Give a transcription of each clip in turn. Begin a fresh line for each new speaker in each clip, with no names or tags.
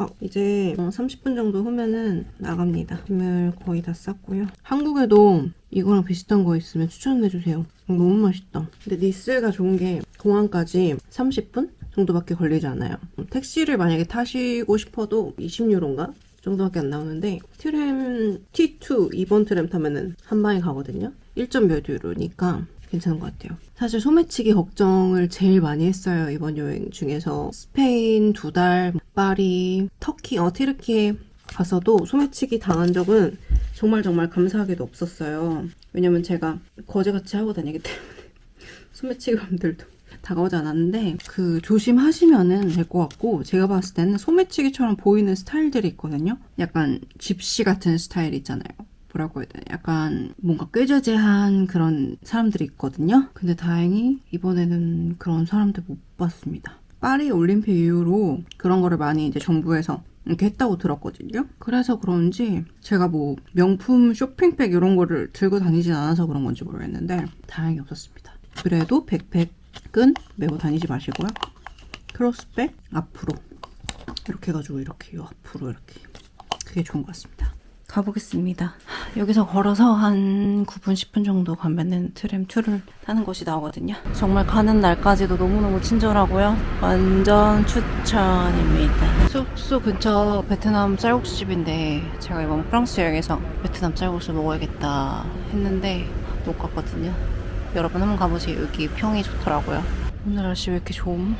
어, 이제 어, 30분 정도 후면은 나갑니다. 짐을 거의 다 쌌고요. 한국에도 이거랑 비슷한 거 있으면 추천해주세요. 너무 맛있다. 근데 니스가 좋은 게 공항까지 30분 정도밖에 걸리지 않아요. 택시를 만약에 타시고 싶어도 20유로인가? 정도밖에 안 나오는데 트램 T2 2번 트램 타면은 한 방에 가거든요. 1점 몇 유로니까 괜찮은 것 같아요. 사실 소매치기 걱정을 제일 많이 했어요. 이번 여행 중에서 스페인 두 달, 파리, 터키, 어 티르키에 가서도 소매치기 당한 적은 정말 정말 감사하게도 없었어요. 왜냐면 제가 거지같이 하고 다니기 때문에 소매치기범들도 다가오지 않았는데 그 조심하시면은 될 것 같고 제가 봤을 때는 소매치기처럼 보이는 스타일들이 있거든요. 약간 집시 같은 스타일 있잖아요. 뭐라고 해야 되나 약간 뭔가 꾀죄죄한 그런 사람들이 있거든요. 근데 다행히 이번에는 그런 사람들 못 봤습니다. 파리 올림픽 이후로 그런 거를 많이 이제 정부에서 이렇게 했다고 들었거든요. 그래서 그런지 제가 뭐 명품 쇼핑백 이런 거를 들고 다니진 않아서 그런 건지 모르겠는데 다행히 없었습니다. 그래도 백팩은 메고 다니지 마시고요. 크로스백 앞으로 이렇게 해가지고 이렇게 요 앞으로 이렇게 그게 좋은 것 같습니다. 가보겠습니다. 여기서 걸어서 한 9분, 10분 정도 가면은 트램 2를 타는 곳이 나오거든요. 정말 가는 날까지도 너무너무 친절하고요. 완전 추천입니다. 숙소 근처 베트남 쌀국수집인데 제가 이번 프랑스 여행에서 베트남 쌀국수 먹어야겠다 했는데 못 갔거든요. 여러분 한번 가보세요. 여기 평이 좋더라고요. 오늘 날씨 왜 이렇게 좋음?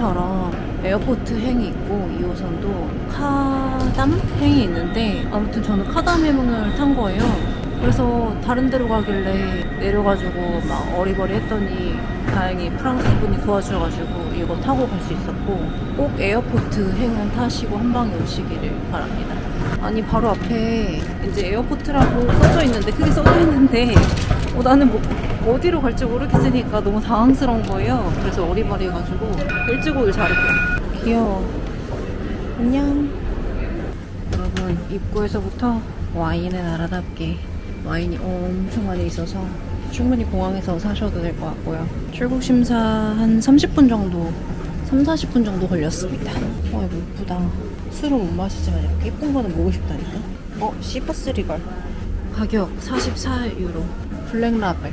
무순행처럼 에어포트 행이 있고 2호선도 카담 행이 있는데 아무튼 저는 카담 행을 탄 거예요. 그래서 다른 데로 가길래 내려가지고 막 어리버리 했더니 다행히 프랑스 분이 도와주셔가지고 이거 타고 갈 수 있었고 꼭 에어포트 행은 타시고 한 방에 오시기를 바랍니다. 아니 바로 앞에 이제 에어포트라고 써져 있는데 크게 써져 있는데 어, 나는 뭐 어디로 갈지 모르겠으니까 너무 당황스러운 거예요. 그래서 어리버리 해가지고 일찍 오길 잘했고 귀여워. 안녕. 여러분 입구에서부터 와인은 아름답게 와인이 엄청 많이 있어서 충분히 공항에서 사셔도 될 것 같고요. 출국 심사 한 30분 정도, 3, 40분 정도 걸렸습니다. 와 이거 예쁘다. 술은 못 마시지만 이렇게 예쁜 거는 보고 싶다니까. 어, 시퍼스 리걸. 가격 44유로. 블랙 라벨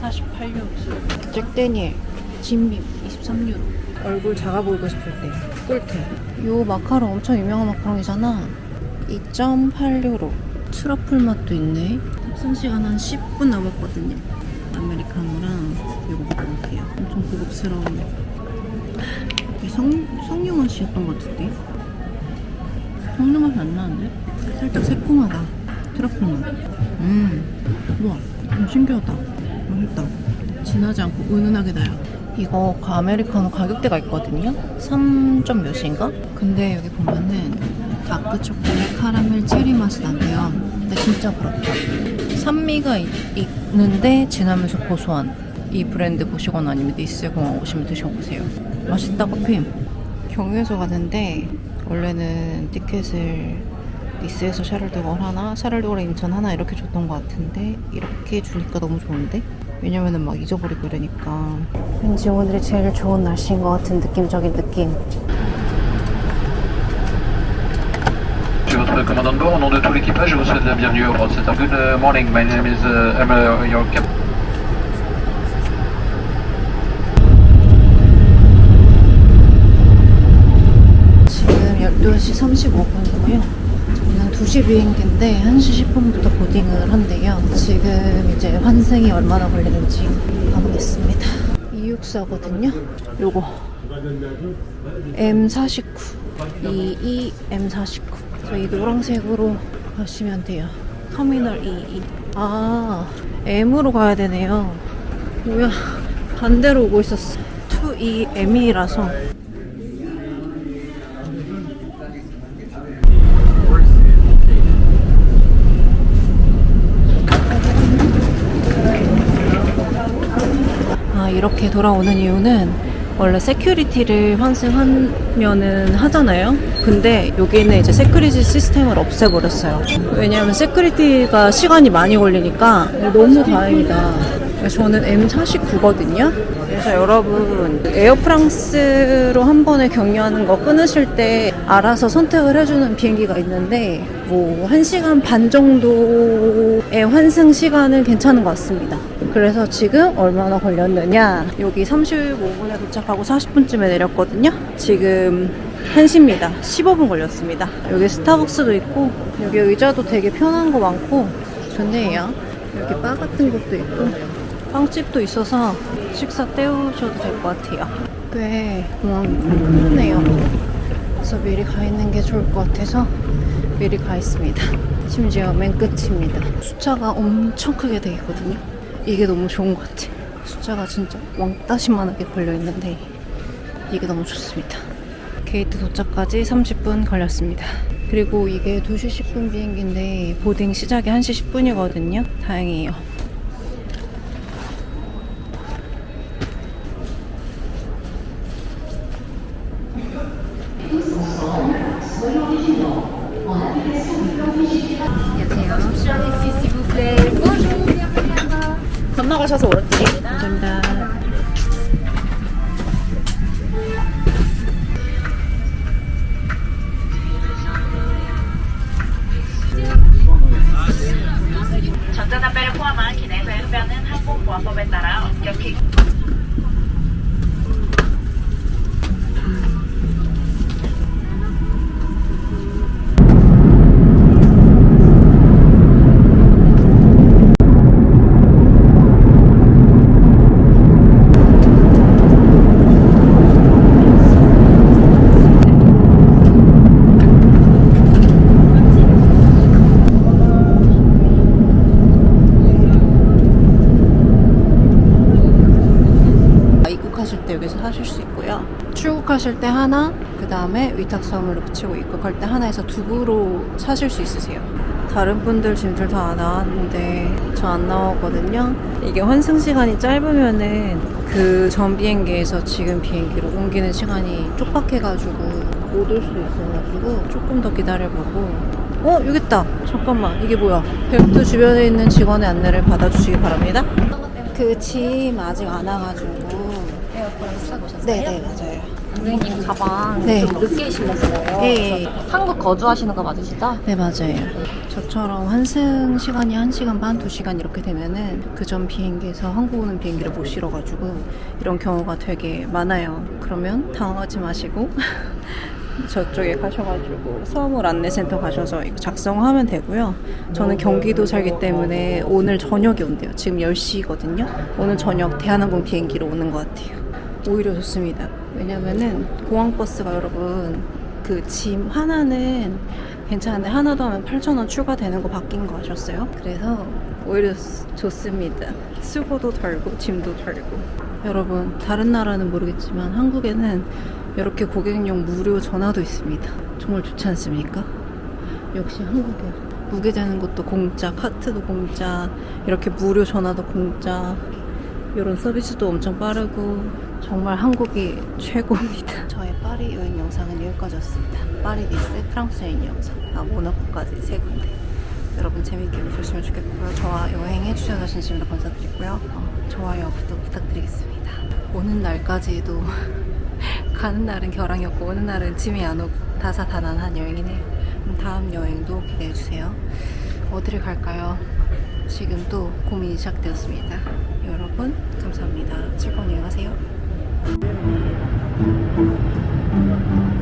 48유로. 잭 데니엘 진빔 23유로. 얼굴 작아 보이고 싶을 때 꿀템. 요 마카롱 엄청 유명한 마카롱이잖아. 2.8유로. 트러플 맛도 있네. 탑승 시간 한 10분 남았거든요. 아메리카노랑 이거 먹어볼게요. 엄청 고급스러운. 이게 성, 석류 맛이었던 것 같은데? 석류 맛이 안 나는데? 살짝 새콤하다. 트러플 맛. 음, 우와, 좀 신기하다. 맛있다. 진하지 않고 은은하게 나요. 이거 그 아메리카노 가격대가 있거든요. 3 점 몇인가? 근데 여기 보면은 다크 초콜릿 카라멜 체리 맛이 난대요. 근데 진짜 부럽다. 산미가 있, 있는데 진하면서 고소한 이 브랜드 보시거나 아니면 니스 공항 오시면 드셔보세요. 맛있다 커피. 경유해서 가는데 원래는 티켓을 니스에서 샤를드걸 하나 샤를드걸 인천 하나 이렇게 줬던 것 같은데 이렇게 주니까 너무 좋은데 왜냐면은 막 잊어버리고 이러니까 왠지 오늘이 제일 좋은 날씨인 것 같은 느낌적인 느낌
Monsieur votre commandant de bord, au nom de tout l'équipage, je vous souhaite la bienvenue au bord de cet Good uh, morning, my name is uh, Emma, your captain.
지금 12시 35분이고요. 저는 2시 비행기인데 1시 10분부터 보딩을 한대요. 지금 이제 환승이 얼마나 걸리는지 가보겠습니다. 264거든요. 요거 M49 22 M49 저희 노란색으로 가시면 돼요. 터미널 22 아 M으로 가야 되네요. 뭐야 반대로 오고 있었어. 이 M이라서 아, 이렇게 돌아오는 이유는 원래 세큐리티를 환승하면은 하잖아요. 근데 여기는 이제 세큐리티 시스템을 없애버렸어요. 왜냐하면 세큐리티가 시간이 많이 걸리니까 너무 다행이다. 저는 M49거든요. 그래서 여러분 에어프랑스로 한 번에 경유하는 거 끊으실 때 알아서 선택을 해주는 비행기가 있는데 뭐 1시간 반 정도의 환승 시간은 괜찮은 것 같습니다. 그래서 지금 얼마나 걸렸느냐 여기 35분에 도착하고 40분쯤에 내렸거든요. 지금 1시입니다. 15분 걸렸습니다. 여기 스타벅스도 있고 여기 의자도 되게 편한 거 많고 좋네요. 여기 바 같은 것도 있고 빵집도 있어서 식사 때우셔도 될 것 같아요. 꽤 공항이 크네요. 그래서 미리 가 있는 게 좋을 것 같아서 미리 가 있습니다. 심지어 맨 끝입니다. 숫자가 엄청 크게 돼 있거든요. 이게 너무 좋은 것 같아요. 숫자가 진짜 왕따시만하게 걸려 있는데 이게 너무 좋습니다. 게이트 도착까지 30분 걸렸습니다. 그리고 이게 2시 10분 비행기인데 보딩 시작이 1시 10분이거든요. 다행이에요.
항공보안법에 따라 엄격히
사실 수 있고요. 출국하실 때 하나, 그 다음에 위탁수화물로 붙이고 입국할 때 하나에서 두 부로 사실 수 있으세요. 다른 분들 짐들 다 나왔는데 저 안 나오거든요. 이게 환승 시간이 짧으면은 그 전 비행기에서 지금 비행기로 옮기는 시간이 촉박해가지고 못 올 수도 있어가지고 조금 더 기다려보고 어 여기 있다 잠깐만 이게 뭐야 벨트 주변에 있는 직원의 안내를 받아주시기 바랍니다 그 짐 아직 안 와가지고
에어프랑스 오셨어요?
네네 맞아요
고객님 가방
네.
좀 늦게 실렸어요.
예, 예.
한국 거주하시는 거 맞으시죠?
네 맞아요 저처럼 환승 시간이 1시간 반, 2시간 이렇게 되면은 그전 비행기에서 한국 오는 비행기를 못 실어가지고 이런 경우가 되게 많아요 그러면 당황하지 마시고 저쪽에 가셔가지고 수화물 안내센터 가셔서 이거 작성하면 되고요. 저는 경기도 살기 때문에 오늘 저녁에 온대요. 지금 10시거든요. 오늘 저녁 대한항공 비행기로 오는 것 같아요. 오히려 좋습니다. 왜냐면은 공항버스가 여러분 그 짐 하나는 괜찮은데 하나 더 하면 8,000원 추가되는 거 바뀐 거 아셨어요? 그래서 오히려 좋습니다. 수고도 덜고 짐도 덜고. 여러분 다른 나라는 모르겠지만 한국에는 이렇게 고객용 무료 전화도 있습니다. 정말 좋지 않습니까? 역시 한국이야. 무게되는 것도 공짜, 카트도 공짜, 이렇게 무료 전화도 공짜, 이런 서비스도 엄청 빠르고 정말 한국이 최고입니다. 저의 파리 여행 영상은 여기까지였습니다. 파리, 니스, 프랑스 여행 영상, 아 모나코까지 세 군데. 여러분 재밌게 보셨으면 좋겠고요. 저와 여행해 주셔서 진심으로 감사드리고요. 어, 좋아요, 구독 부탁드리겠습니다. 오는 날까지도 가는 날은 결항이었고 오는 날은 짐이 안 오고 다사다난한 여행이네요. 다음 여행도 기대해 주세요. 어디를 갈까요? 지금 또 고민이 시작되었습니다. 여러분 감사합니다. 즐거운 여행 하세요. Thank you.